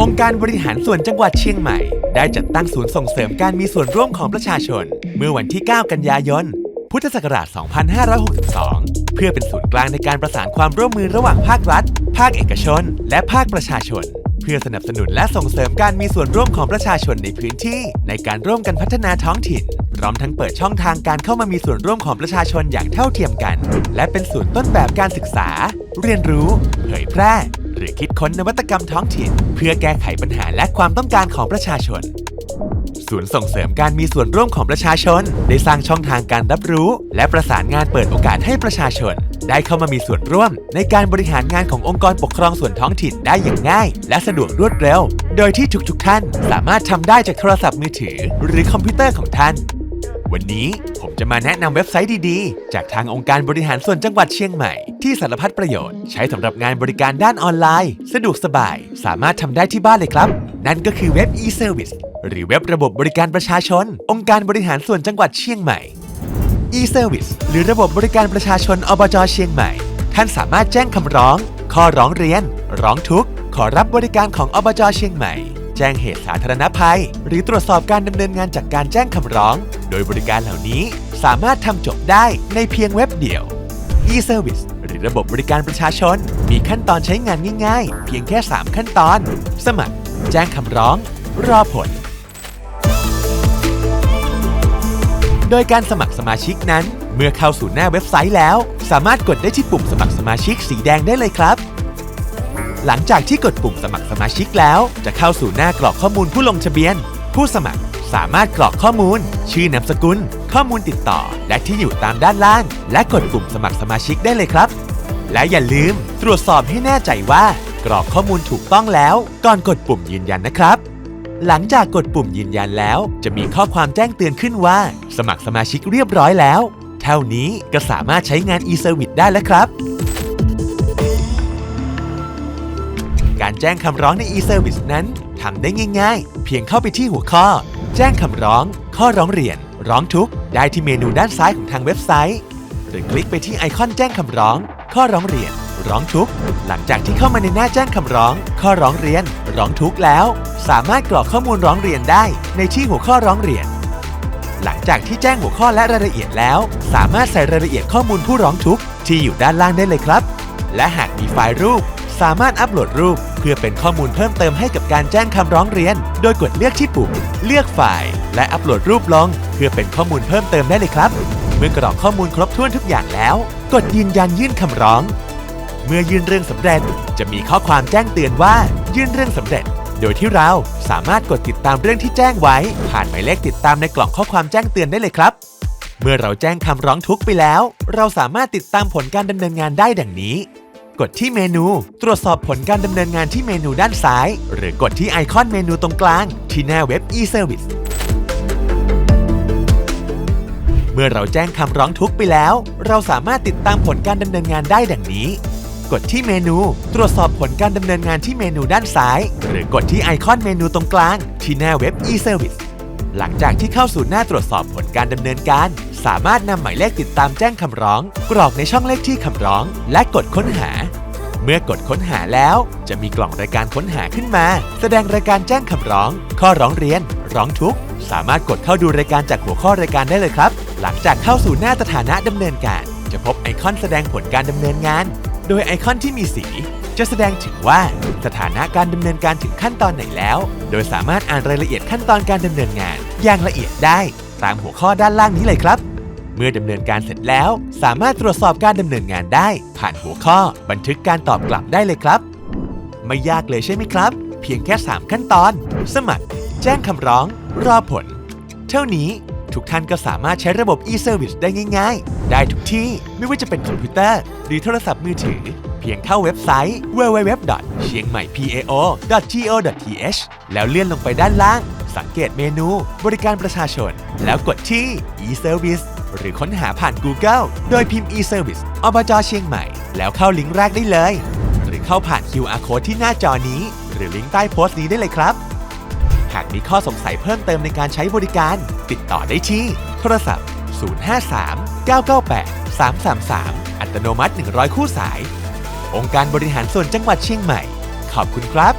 องค์การบริหารส่วนจังหวัดเชียงใหม่ ได้จัดตั้งศูนย์ส่งเสริมการมีส่วนร่วมของประชาชน เมื่อวันที่ 9 กันยายน พุทธศักราช 2562 เพื่อเป็นศูนย์กลางในการประสานความร่วมมือระหว่างภาครัฐ ภาคเอกชน และภาคประชาชน เพื่อสนับสนุนและส่งเสริมการมีส่วนร่วมของประชาชนในพื้นที่ ในการร่วมกันพัฒนาท้องถิ่น พร้อมทั้งเปิดช่องทางการเข้ามามีส่วนร่วมของประชาชนอย่างเท่าเทียมกัน และเป็นศูนย์ต้นแบบการศึกษา เรียนรู้ เผยแพร่ หรือคิดค้นนวัตกรรมท้องถิ่น เพื่อแก้ไขปัญหาและความต้องการของประชาชน ศูนย์ส่งเสริมการมีส่วนร่วมของประชาชน ได้สร้างช่องทางการรับรู้ และประสานงานเปิดโอกาสให้ประชาชน ได้เข้ามามีส่วนร่วม ในการบริหารงานขององค์กรปกครองส่วนท้องถิ่นได้อย่างง่าย และสะดวกรวดเร็ว โดยที่ทุกๆท่านสามารถทำได้จากโทรศัพท์มือถือ หรือคอมพิวเตอร์ของท่าน วันนี้ผมจะมาแนะนำเว็บไซต์ดีๆ จากทางองค์การบริหารส่วนจังหวัดเชียงใหม่ ที่สารพัดประโยชน์ใช้สำหรับงานบริการด้านออนไลน์ สะดวกสบาย สามารถทำได้ที่บ้านเลยครับ นั่นก็คือเว็บ e-service หรือเว็บระบบบริการประชาชน องค์การบริหารส่วนจังหวัดเชียงใหม่ e-service หรือระบบบริการประชาชนอบจเชียงใหม่ ท่านสามารถแจ้งคำร้อง ข้อร้องเรียน ร้องทุกข์ ขอรับบริการของอบจเชียงใหม่ แจ้งเหตุสาธารณภัย หรือตรวจสอบการดำเนินงานจากการแจ้งคำร้อง โดยบริการเหล่านี้สามารถทำจบได้ในเพียงเว็บเดียว e-service หรือระบบบริการประชาชน มีขั้นตอนใช้งานง่ายๆ เพียงแค่ 3 ขั้นตอน สมัคร แจ้งคำร้อง รอผล โดยการสมัครสมาชิกนั้น เมื่อเข้าสู่หน้าเว็บไซต์แล้ว สามารถกดได้ที่ปุ่มสมัครสมาชิกสีแดงได้เลยครับ หลังจากที่กดปุ่มสมัครสมาชิกแล้ว จะเข้าสู่หน้ากรอกข้อมูลผู้ลงทะเบียน ผู้สมัครสามารถกรอกข้อมูล ชื่อนามสกุล ข้อมูลติดต่อ และที่อยู่ตามด้านล่าง และกดปุ่มสมัครสมาชิกได้เลยครับ และอย่าลืมตรวจสอบให้แน่ใจว่า กรอกข้อมูลถูกต้องแล้ว ก่อนกดปุ่มยืนยันนะครับหลังจากกดปุ่มยืนยันแล้ว จะมีข้อความแจ้งเตือนขึ้นว่า สมัครสมาชิกเรียบร้อยแล้ว เท่านี้ก็สามารถใช้งาน e-service ได้แล้วครับ การแจ้งคำร้องใน e-service นั้นทำได้ง่ายๆ เพียงเข้าไปที่หัวข้อ แจ้งคำร้อง ข้อร้องเรียน ร้องทุกข์ ได้ที่เมนูด้านซ้ายของทางเว็บไซต์ หรือคลิกไปที่ไอคอนแจ้งคำร้อง ข้อร้องเรียน ร้องทุกข์ หลังจากที่เข้ามาในหน้าแจ้งคำร้อง ข้อร้องเรียน ร้องทุกข์แล้ว สามารถกรอกข้อมูลร้องเรียนได้ในที่หัวข้อร้องเรียน หลังจากที่แจ้งหัวข้อและรายละเอียดแล้ว สามารถใส่รายละเอียดข้อมูลผู้ร้องทุกข์ที่อยู่ด้านล่างได้เลยครับ และหากมีไฟล์รูป สามารถอัปโหลดรูป เพื่อเป็นข้อมูลเพิ่มเติมให้กับการแจ้งคำร้องเรียน โดยกดเลือกที่ปุ่ม เลือกไฟล์ และอัปโหลดรูปลง เพื่อเป็นข้อมูลเพิ่มเติมได้เลยครับ เมื่อกรอกข้อมูลครบถ้วนทุกอย่างแล้ว กดยืนยันยื่นคำร้อง เมื่อยื่นเรื่องสำเร็จ จะมีข้อความแจ้งเตือนว่ายื่นเรื่องสำเร็จ โดยที่เราสามารถกดติดตามเรื่องที่แจ้งไว้ ผ่านหมายเลขติดตามในกล่องข้อความแจ้งเตือนได้เลยครับเมื่อเราแจ้งคำร้องทุกข์ไปแล้ว เราสามารถติดตามผลการดำเนินงานได้ดังนี้ กดที่เมนู ตรวจสอบผลการดำเนินงานที่เมนูด้านซ้าย หรือกดที่ไอคอนเมนูตรงกลาง ที่หน้าเว็บ e-service เมื่อเราแจ้งคำร้องทุกข์ไปแล้ว เราสามารถติดตามผลการดำเนินงานได้ดังนี้ กดที่เมนู ตรวจสอบผลการดำเนินงานที่เมนูด้านซ้าย หรือกดที่ไอคอนเมนูตรงกลาง ที่หน้าเว็บ e-service หลังจากที่เข้าสู่หน้าตรวจสอบผลการดำเนินการ สามารถนำหมายเลขติดตามแจ้งคำร้อง กรอกในช่องเลขที่คำร้อง และกดค้นหา เมื่อกดค้นหาแล้ว จะมีกล่องรายการค้นหาขึ้นมา แสดงรายการแจ้งคำร้อง ข้อร้องเรียน ร้องทุกข์ สามารถกดเข้าดูรายการจากหัวข้อรายการได้เลยครับ หลังจากเข้าสู่หน้าสถานะดำเนินการ จะพบไอคอนแสดงผลการดำเนินงาน โดยไอคอนที่มีสีจะแสดงถึงว่าสถานะการดำเนินการถึงขั้นตอนไหนแล้ว โดยสามารถอ่านรายละเอียดขั้นตอนการดำเนินงาน อย่างละเอียดได้ตามหัวข้อด้านล่างนี้เลยครับ เมื่อดำเนินการเสร็จแล้ว สามารถตรวจสอบการดำเนินงานได้ ผ่านหัวข้อบันทึกการตอบกลับได้เลยครับ ไม่ยากเลยใช่ไหมครับ เพียงแค่ 3 ขั้นตอน สมัคร แจ้งคำร้อง รอผล เท่านี้ทุกท่านก็สามารถใช้ระบบ e-service ได้ง่ายๆ ได้ทุกที่ไม่ว่าจะเป็นคอมพิวเตอร์ หรือโทรศัพท์มือถือ เพียงเข้าเว็บไซต์ www.chiangmaipao.go.th แล้วเลื่อนลงไปด้านล่าง สังเกตเมนู บริการประชาชน แล้วกดที่ e-service หรือค้นหาผ่าน Google โดยพิมพ์ e-service อบจเชียงใหม่ แล้วเข้าลิงก์แรกได้เลย หรือเข้าผ่าน QR code ที่หน้าจอนี้ หรือลิงก์ใต้โพสต์นี้ได้เลยครับ หากมีข้อสงสัยเพิ่มเติมในการใช้บริการ ติดต่อได้ที่ โทรศัพท์ 053 998 333 อัตโนมัติ 100 คู่สาย องค์การบริหารส่วนจังหวัดเชียงใหม่ ขอบคุณครับ